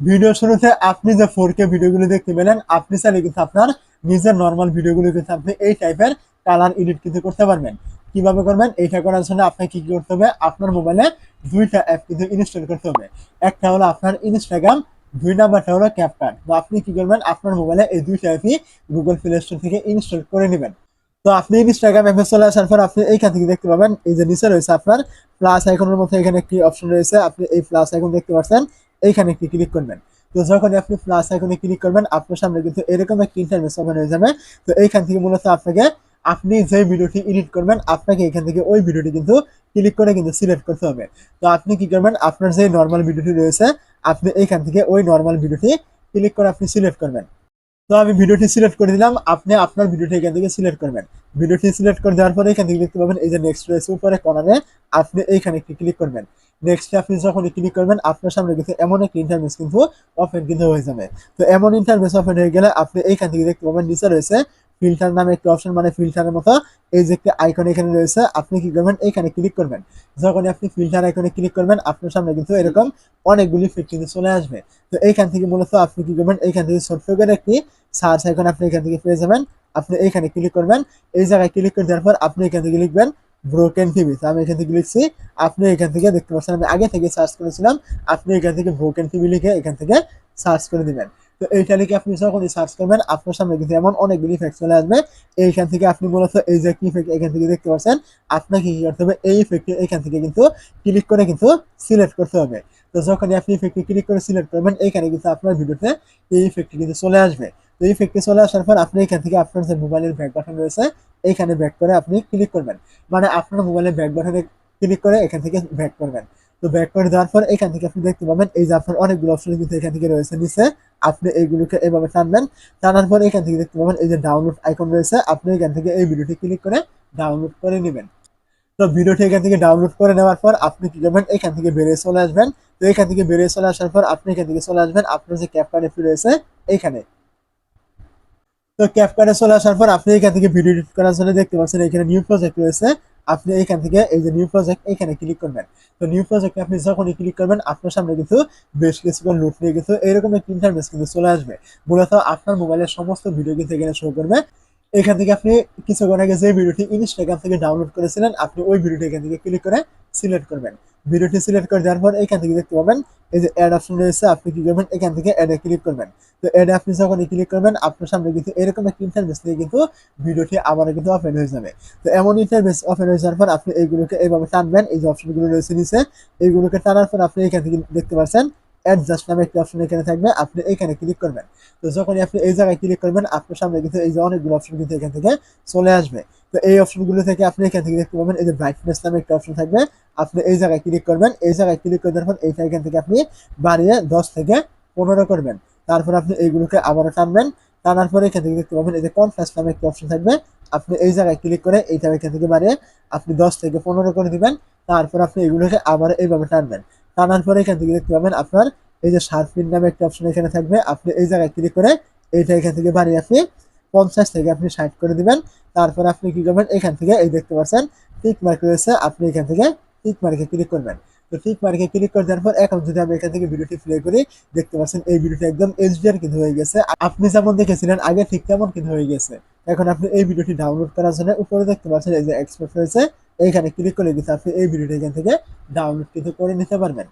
Video শুরুতে আপনি যে ফোর কে ভিডিওগুলো দেখতে পেলেন, আপনি চাইলে কিন্তু আপনার নিজের নর্মাল ভিডিওগুলো কিন্তু আপনি এই টাইপের কালার এডিট কিন্তু করতে পারবেন। কীভাবে করবেন? এইটা করার জন্য আপনাকে কি করতে হবে? আপনার মোবাইলে দুইটা অ্যাপ কিন্তু ইনস্টল করতে হবে। একটা হলো আপনার ইনস্টাগ্রাম দুই নাম্বারটা হলো ক্যাপকাট তো আপনি কি করবেন? আপনার মোবাইলে এই দুইটা অ্যাপই গুগল প্লে স্টোর থেকে ইনস্টল করে নেবেন। তো আপনি ইনস্টাগ্রাম অ্যাপে চলে আসার পর আপনি এইখান থেকে দেখতে পাবেন, এই যে নিচে রয়েছে আপনার প্লাস আইকনের মধ্যে এখানে একটি অপশন রয়েছে। আপনি এই প্লাস আইকন দেখতে পাচ্ছেন। এইখানে একটি ক্লিক করবেন। তো যখন আপনি প্লাস আইকনে ক্লিক করবেন, আপনার সামনে কিন্তু এরকম একটি ইন্টারনেট ওপেন হয়ে যাবে। তো এইখান থেকে মূলত আপনাকে, আপনি যে ভিডিওটি এডিট করবেন, আপনাকে এখান থেকে ওই ভিডিওটি কিন্তু ক্লিক করে কিন্তু সিলেক্ট করতে হবে। তো আপনি কি করবেন, আপনার যে নর্মাল ভিডিওটি রয়েছে, আপনি এইখান থেকে ওই নর্মাল ভিডিওটি ক্লিক করে আপনি সিলেক্ট করবেন। তো আমি ভিডিওটি সিলেক্ট করে দিলাম, আপনি আপনার ভিডিওটি এখান থেকে সিলেক্ট করবেন। ভিডিওটি সিলেক্ট করে দেওয়ার পরে এখান থেকে দেখতে পাবেন, এই যে নেক্সট রয়েছে উপরে কর্নারে আপনি এইখানে একটি ক্লিক করবেন। নেক্সট আপনি যখন ক্লিক করবেন, আপনার সামনে কিন্তু এমন একটি ইন্টারভেস কিন্তু ওপেন কিন্তু হয়ে যাবে। তো এমন ইন্টারভেস ওপেন হয়ে গেলে আপনি এইখান থেকে দেখতে পাবেন, নিচে রয়েছে ফিল্টার নামে একটি অপশন মানে ফিল্টারের মতো এই যে একটি আইকন এখানে রয়েছে, আপনি কি করবেন, এইখানে ক্লিক করবেন। যখন আপনি ফিল্টার আইকনে ক্লিক করবেন, আপনার সামনে কিন্তু এরকম অনেকগুলি ফিট কিন্তু চলে আসবে। তো এইখান থেকে মূলত আপনি কি করবেন, এইখান থেকে ছোট্ট একটি সার্চ আইকন আপনি এখান থেকে পেয়ে যাবেন। আপনি এইখানে ক্লিক করবেন, এই জায়গায় ক্লিক করে দেওয়ার পর আপনি এখান থেকে লিখবেন ব্রোকেন তো আমি এখান থেকে লিখছি, আপনি এখান থেকে দেখতে পাচ্ছেন, আমি আগে থেকে সার্চ করেছিলাম, আপনি এখান থেকে ব্রোকেন টিভি লিখে এখান থেকে সার্চ করে দিবেন। তো এইটা লিখে আপনি যখনই সার্চ করবেন, আপনার সামনে কিন্তু এমন অনেকগুলি ইফেক্ট চলে আসবে। এইখান থেকে আপনি মূলত এই যে ইফেক্ট এখান থেকে দেখতে পাচ্ছেন, আপনাকে কি করতে হবে? এই ইফেক্ট এখান থেকে কিন্তু ক্লিক করে কিন্তু সিলেক্ট করতে হবে। তো যখনই আপনি ইফেক্টে ক্লিক করে সিলেক্ট করবেন এইখানে কিন্তু আপনার ভিডিওতে এই ইফেক্টটি কিন্তু চলে আসবে। এই ইফেক্টে চলে আসার পর আপনি এখান থেকে আপনার যে মোবাইলের ব্যাক বাটন রয়েছে এইখানে ব্যাক করে আপনি ক্লিক করবেন মানে আপনার মোবাইলের ব্যাক বাটনে ক্লিক করে এখান থেকে ব্যাক করবেন তো ব্যাক করে দেওয়ার পর এখান থেকে আপনি দেখতে পাবেন এই যে আপনার অনেকগুলো অপশন কিন্তু এখান থেকে রয়েছে নিচে আপনি এইগুলোকে এইভাবে টানবেন টানার পর এখান থেকে দেখতে পাবেন এই যে ডাউনলোড আইকন রয়েছে আপনি এখান থেকে এই ভিডিওটি ক্লিক করে ডাউনলোড করে নেবেন তো ভিডিওটি এখান থেকে ডাউনলোড করে নেওয়ার পর আপনি কি করবেন এখান থেকে বেরিয়ে চলে আসবেন তো এখান থেকে বেরিয়ে চলে আসার পর আপনি এখান থেকে চলে আসবেন আপনার যে এপি রয়েছে এইখানে তো ক্যাপকার্ডে চলে আসার পর আপনি এখান থেকে ভিডিও এডিট করার জন্য দেখতে পাচ্ছেন এখানে নিউ প্রজেক্ট রয়েছে। আপনি এখান থেকে এই যে নিউ প্রজেক্ট এখানে ক্লিক করবেন। তো নিউ প্রজেক্টে আপনি যখনই ক্লিক করবেন, আপনার সামনে কিন্তু বেশ কিছুক্ষণ লুট নিয়ে কিন্তু এরকম একটা ইন্টারভেস কিন্তু চলে আসবে। মূলত আপনার মোবাইলের সমস্ত ভিডিও কিন্তু এখানে শো করবে। এখান থেকে আপনি কিছুক্ষণ আগে যে ভিডিওটি ইনস্টাগ্রাম থেকে ডাউনলোড করেছিলেন, আপনি ওই ভিডিওটি এখান থেকে ক্লিক করে সিলেক্ট করবেন। ভিডিওটি সিলেক্ট করে দেওয়ার পর এখান থেকে দেখতে পাবেন এই যে অ্যাড অপশন রয়েছে, আপনি কি করবেন? এখান থেকে অ্যাডে ক্লিক করবেন। তো অ্যাডে আপনি যখন ক্লিক করবেন, আপনার সামনে কিন্তু এরকম একটা ইন্টারভেস থেকে কিন্তু ভিডিওটি আবারও কিন্তু ওপেন হয়ে যাবে। তো এমন ইন্টারভেস ওপেন হয়ে যাওয়ার পর আপনি এইগুলোকে এইভাবে টানবেন। এই যে অপশনগুলো রয়েছে নিচে এইগুলোকে টানার পর আপনি এখান থেকে দেখতে পাচ্ছেন অ্যাডজাস্ট নামে একটি অপশন এখানে থাকবে, আপনি এখানে ক্লিক করবেন। তো যখনই আপনি এই জায়গায় ক্লিক করবেন, আপনার সামনে কিন্তু এই যে অনেকগুলো অপশন কিন্তু এখান থেকে চলে আসবে। তো এই অপশনগুলো থেকে আপনি এখান থেকে দেখতে পাবেন, এই যে ব্রাইটনেস নামে একটা অপশন থাকবে। আপনি এই জায়গায় ক্লিক করবেন, এই জায়গায় ক্লিক করে দেওয়ার পর এইটা এখান থেকে আপনি বাড়িয়ে দশ থেকে পনেরো করবেন। তারপর আপনি এইগুলোকে আবারও টানবেন, টানার পরে এখান থেকে দেখতে পাবেন, এই যে কনফারেন্স নামে একটা অপশন থাকবে। আপনি এই জায়গায় ক্লিক করে এইটা এখান থেকে বাড়িয়ে আপনি দশ থেকে পনেরো করে দিবেন। তারপর আপনি এগুলোকে আবার এইভাবে টানবেন। টানার পরে এখান থেকে দেখতে পাবেন আপনার এই যে শার্পিন নামে একটা অপশন এখানে থাকবে। আপনি এই জায়গায় ক্লিক করে এইটা এখান থেকে বাড়িয়ে আপনি পঞ্চাশ থেকে আপনি ষাট করে দিবেন। তারপর আপনি কি করবেন? এখান থেকে এই দেখতে পাচ্ছেন টিক মার্ক রয়েছে। আপনি এখান থেকে টিক মার্কে ক্লিক করবেন। তো টিক মার্কে ক্লিক করে দেওয়ার পর এখন যদি আমি এখান থেকে ভিডিওটি প্লে করি, দেখতে পাচ্ছেন এই ভিডিওটি একদম এইচডিআর কিন্তু হয়ে গেছে। আপনি যেমন দেখেছিলেন, আগে ঠিক তেমন কিন্তু হয়ে গেছে। এখন আপনি এই ভিডিওটি ডাউনলোড করার জন্য উপরে দেখতে পাচ্ছেন এই যে এক্সপোর্ট রয়েছে। এইখানে ক্লিক করে দিতে আপনি এই ভিডিওটি এখান থেকে ডাউনলোড কিন্তু করে নিতে পারবেন।